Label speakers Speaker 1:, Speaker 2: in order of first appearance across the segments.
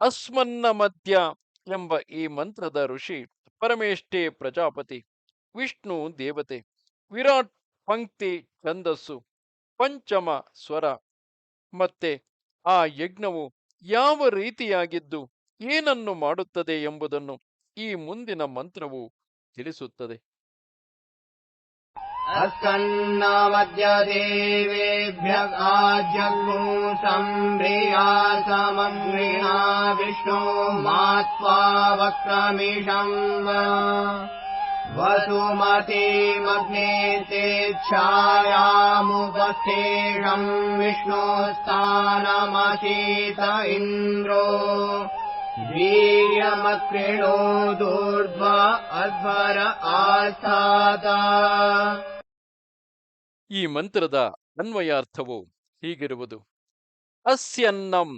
Speaker 1: ಅಸ್ಮನ್ನ ಮಧ್ಯ ಎಂಬ ಈ ಮಂತ್ರದ ಋಷಿ ಪರಮೇಷ್ಠೇ ಪ್ರಜಾಪತಿ, ವಿಷ್ಣು ದೇವತೆ, ವಿರಾಟ್ ಪಂಕ್ತಿ ಛಂದಸ್ಸು, ಪಂಚಮ ಸ್ವರ. ಮತ್ತೆ ಆ ಯಜ್ಞವು ಯಾವ ರೀತಿಯಾಗಿದ್ದು ಏನನ್ನು ಮಾಡುತ್ತದೆ ಎಂಬುದನ್ನು ಈ ಮುಂದಿನ ಮಂತ್ರವು ತಿಳಿಸುತ್ತದೆ.
Speaker 2: अस्कन्नामद्यदेवेभ्य देवेभ्य आजग्मुया समग्रिणा विष्णो मात्वा वक्रमिषम् वसुमतिमग्नेतेच्छायामुपथेषम् विष्णोस्तानमशेत इन्द्रो वीर्यमक्रिणो दूर्ध्व अध्वर आस्थाता
Speaker 1: ಈ ಮಂತ್ರದ ಅನ್ವಯಾರ್ಥವು ಹೀಗಿರುವುದು. ಅಸ್ಯನ್ನಂ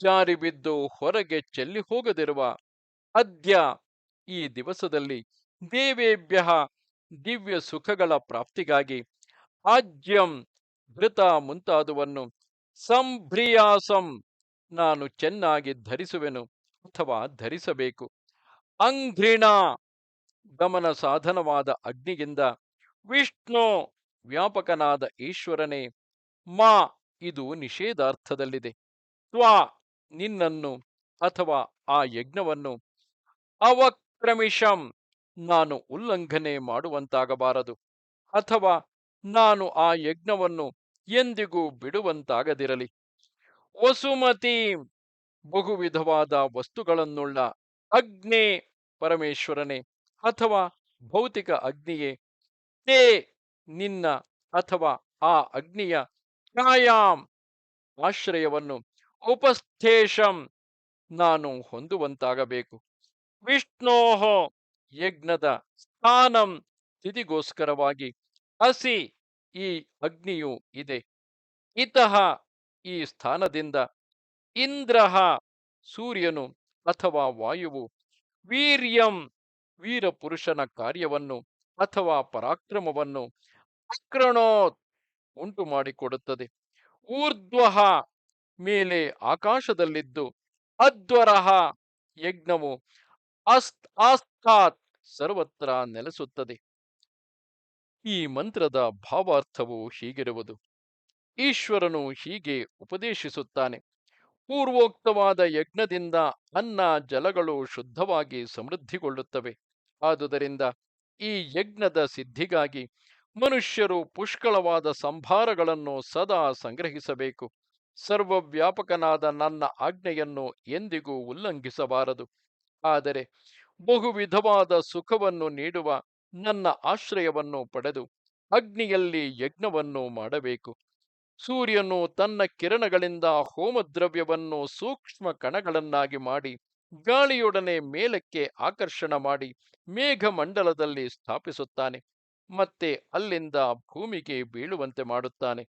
Speaker 1: ಜಾರಿ ಬಿದ್ದು ಹೊರಗೆ ಚೆಲ್ಲಿ ಹೋಗದಿರುವ ಅದ್ಯ ಈ ದಿವಸದಲ್ಲಿ ದೇವೇಭ್ಯ ದಿವ್ಯ ಸುಖಗಳ ಪ್ರಾಪ್ತಿಗಾಗಿ ಆಜ್ಯಂ ಧೃತ ಮುಂತಾದುವನ್ನು ಸಂಭ್ರಿಯಾಸಂ ನಾನು ಚೆನ್ನಾಗಿ ಧರಿಸುವೆನು ಅಥವಾ ಧರಿಸಬೇಕು. ಅಂಘ್ರಿಣ ಗಮನ ಸಾಧನವಾದ ಅಗ್ನಿಯಿಂದ ವಿಷ್ಣು ವ್ಯಾಪಕನಾದ ಈಶ್ವರನೇ, ಮಾ, ಇದು ನಿಷೇಧಾರ್ಥದಲ್ಲಿದೆ. ತ್ವಾ, ನಿನ್ನನ್ನು ಅಥವಾ ಆ ಯಜ್ಞವನ್ನು ಅವಕ್ರಮಿಷಂ, ನಾನು ಉಲ್ಲಂಘನೆ ಮಾಡುವಂತಾಗಬಾರದು. ಅಥವಾ ನಾನು ಆ ಯಜ್ಞವನ್ನು ಎಂದಿಗೂ ಬಿಡುವಂತಾಗದಿರಲಿ. ವಸುಮತಿ, ಬಹುವಿಧವಾದ ವಸ್ತುಗಳನ್ನುಳ್ಳ ಅಗ್ನೇ ಪರಮೇಶ್ವರನೇ ಅಥವಾ ಭೌತಿಕ ಅಗ್ನಿಯೇ ತೇ ನಿನ್ನ ಅಥವಾ ಆ ಅಗ್ನಿಯ ಛಾಯಾಂ ಆಶ್ರಯವನ್ನು ಉಪಸ್ಥೇಶಂ ನಾನು ಹೊಂದುವಂತಾಗಬೇಕು. ವಿಷ್ಣೋಹ ಯಜ್ಞದ ಸ್ಥಾನಂ ತಿಥಿಗೋಸ್ಕರವಾಗಿ ಹಸಿ ಈ ಅಗ್ನಿಯು ಇದೆ. ಇತಃ ಈ ಸ್ಥಾನದಿಂದ ಇಂದ್ರಹ ಸೂರ್ಯನು ಅಥವಾ ವಾಯುವು ವೀರ್ಯಂ ವೀರಪುರುಷನ ಕಾರ್ಯವನ್ನು ಅಥವಾ ಪರಾಕ್ರಮವನ್ನು ಅಕ್ರಣೋತ್ ಉಂಟು ಮಾಡಿಕೊಡುತ್ತದೆ. ಊರ್ಧ್ವಹ ಮೇಲೆ ಆಕಾಶದಲ್ಲಿದ್ದು ಅದ್ವರಹ ಯಜ್ಞವು ಅಸ್ತ್ ಆಸ್ತಾತ್ ಸರ್ವತ್ರ ನೆಲೆಸುತ್ತದೆ. ಈ ಮಂತ್ರದ ಭಾವಾರ್ಥವು ಹೀಗಿರುವುದು. ಈಶ್ವರನು ಹೀಗೆ ಉಪದೇಶಿಸುತ್ತಾನೆ. ಪೂರ್ವೋಕ್ತವಾದ ಯಜ್ಞದಿಂದ ಅನ್ನ ಜಲಗಳು ಶುದ್ಧವಾಗಿ ಸಮೃದ್ಧಿಗೊಳ್ಳುತ್ತವೆ. ಆದುದರಿಂದ ಈ ಯಜ್ಞದ ಸಿದ್ಧಿಗಾಗಿ ಮನುಷ್ಯರು ಪುಷ್ಕಳವಾದ ಸಂಭಾರಗಳನ್ನು ಸದಾ ಸಂಗ್ರಹಿಸಬೇಕು. ಸರ್ವವ್ಯಾಪಕನಾದ ನನ್ನ ಆಜ್ಞೆಯನ್ನು ಎಂದಿಗೂ ಉಲ್ಲಂಘಿಸಬಾರದು. ಆದರೆ ಬಹುವಿಧವಾದ ಸುಖವನ್ನು ನೀಡುವ ನನ್ನ ಆಶ್ರಯವನ್ನು ಪಡೆದು ಅಗ್ನಿಯಲ್ಲಿ ಯಜ್ಞವನ್ನು ಮಾಡಬೇಕು. ಸೂರ್ಯನು ತನ್ನ ಕಿರಣಗಳಿಂದ ಹೋಮದ್ರವ್ಯವನ್ನು ಸೂಕ್ಷ್ಮ ಕಣಗಳನ್ನಾಗಿ ಮಾಡಿ ಗಾಳಿಯೊಡನೆ ಮೇಲಕ್ಕೆ ಆಕರ್ಷಣ ಮಾಡಿ ಮೇಘಮಂಡಲದಲ್ಲಿ ಸ್ಥಾಪಿಸುತ್ತಾನೆ. ಮತ್ತೆ ಅಲ್ಲಿಂದ ಭೂಮಿಗೆ ಬೀಳುವಂತೆ ಮಾಡುತ್ತಾನೆ.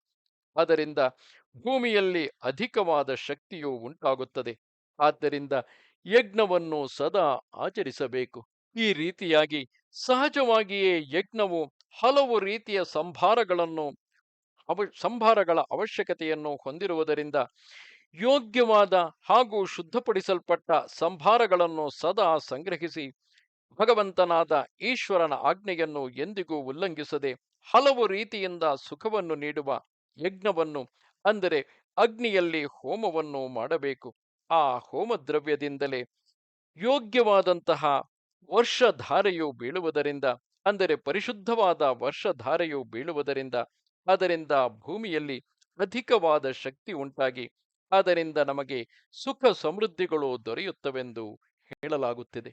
Speaker 1: ಅದರಿಂದ ಭೂಮಿಯಲ್ಲಿ ಅಧಿಕವಾದ ಶಕ್ತಿಯು ಉಂಟಾಗುತ್ತದೆ. ಆದ್ದರಿಂದ ಯಜ್ಞವನ್ನು ಸದಾ ಆಚರಿಸಬೇಕು. ಈ ರೀತಿಯಾಗಿ ಸಹಜವಾಗಿಯೇ ಯಜ್ಞವು ಹಲವು ರೀತಿಯ ಸಂಭಾರಗಳನ್ನು, ಅವ, ಸಂಭಾರಗಳ ಅವಶ್ಯಕತೆಯನ್ನು ಹೊಂದಿರುವುದರಿಂದ ಯೋಗ್ಯವಾದ ಹಾಗೂ ಶುದ್ಧಪಡಿಸಲ್ಪಟ್ಟ ಸಂಭಾರಗಳನ್ನು ಸದಾ ಸಂಗ್ರಹಿಸಿ ಭಗವಂತನಾದ ಈಶ್ವರನ ಆಜ್ಞೆಯನ್ನು ಎಂದಿಗೂ ಉಲ್ಲಂಘಿಸದೆ ಹಲವು ರೀತಿಯಿಂದ ಸುಖವನ್ನು ನೀಡುವ ಯಜ್ಞವನ್ನು, ಅಂದರೆ ಅಗ್ನಿಯಲ್ಲಿ ಹೋಮವನ್ನು ಮಾಡಬೇಕು. ಆ ಹೋಮದ್ರವ್ಯದಿಂದಲೇ ಯೋಗ್ಯವಾದಂತಹ ವರ್ಷಧಾರೆಯು ಬೀಳುವುದರಿಂದ, ಅಂದರೆ ಪರಿಶುದ್ಧವಾದ ವರ್ಷಧಾರೆಯು ಬೀಳುವುದರಿಂದ, ಅದರಿಂದ ಭೂಮಿಯಲ್ಲಿ ಅಧಿಕವಾದ ಶಕ್ತಿ ಉಂಟಾಗಿ, ಅದರಿಂದ ನಮಗೆ ಸುಖ ಸಮೃದ್ಧಿಗಳು ದೊರೆಯುತ್ತವೆಂದು ಹೇಳಲಾಗುತ್ತಿದೆ.